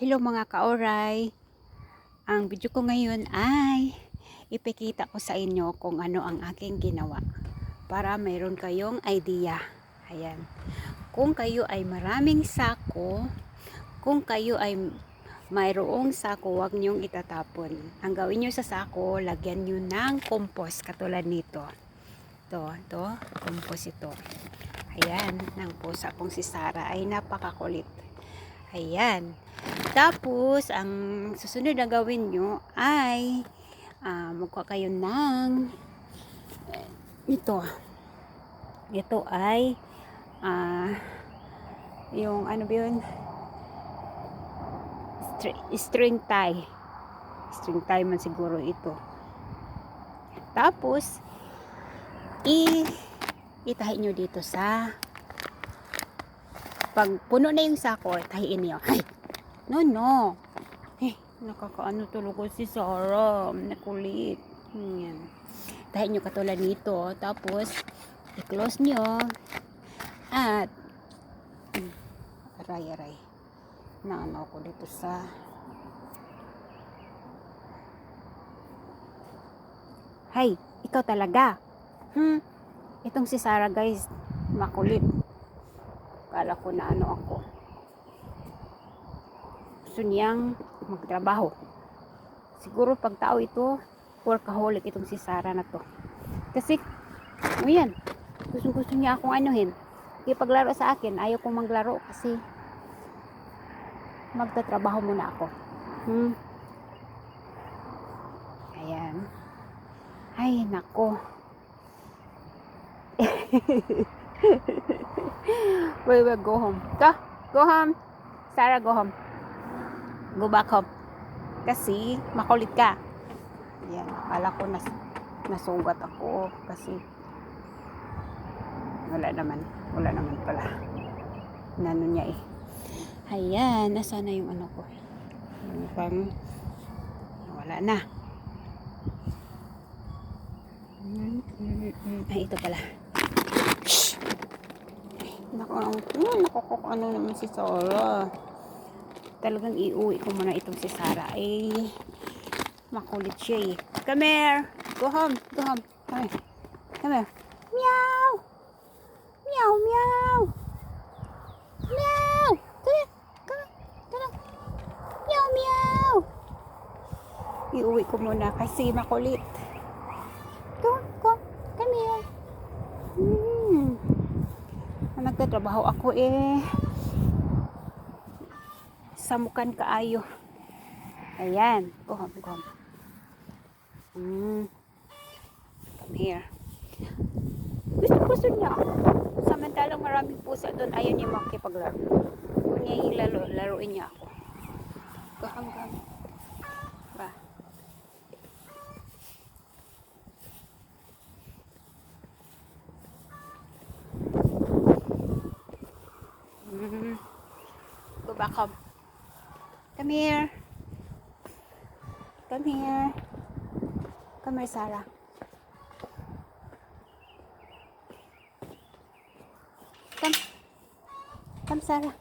Hello mga kaoray. Ang video ko ngayon ay ipikita ko sa inyo kung ano ang aking ginawa para mayroon kayong idea. Ayan. Kung kayo ay maraming sako, kung kayo ay mayroong sako, huwag niyong itatapon. Ang gawin niyo sa sako, lagyan niyo ng compost katulad nito. Ito, ito, compost ito. Ayan, ng pusa kong si Sarah ay napakakulit. Ayan. Tapos, ang susunod na gawin nyo ay uh, magkuha kayo ng ito. Ito ay ah, yung ano ba yun? Stri- string tie. String tie man siguro ito. Tapos, i itahin nyo dito sa pag puno na yung sako, tahiin niyo. Ay, no, no. Eh, nakakaano talaga si Sarah. Nakulit. Yan. Tahiin nyo katulad nito. Tapos, i-close nyo. At, aray, aray. Naano ko dito sa Hay, ikaw talaga. Hmm, itong si Sarah guys, makulit. Kala ko na ano ako. Gusto niyang magtrabaho. Siguro pag tao ito, workaholic itong si Sarah na to. Kasi, o yan, gusto gusto niya akong anuhin. Kaya paglaro sa akin, ayaw kong maglaro kasi magtatrabaho muna ako. Hmm. Ayan. Ay, nako. wait, wait, go home. Go, go home. Sarah, go home. Go back home. Kasi, makulit ka. Yan, akala ko nas, nasugat ako kasi wala naman. Wala naman pala. Nano niya eh. Ayan, nasa na yung ano ko. Yung pang, wala na. Ay, ito pala. Naku, hmm, nakakok ano naman si Sarah. Talagang iuwi ko muna itong si Sarah. Ay, makulit siya eh. Come here. Go home. Go home. Come here. Come here. Meow. Meow, meow. Meow. Come here. Come here. Come here. Meow, meow. Iuwi ko muna kasi makulit. Go, go. Come here. Hmm. Nagtatrabaho ako eh. Samukan kaayo. Ayan. Home, go home. Hmm. Come here. Gusto gusto niya. Samantalang maraming pusa doon, ayaw niya makipaglaro. Kung niya ilalo, laruin niya ako. Go home, Go không. Come here. Come here. Come here, Sarah. Come. Come, Sarah.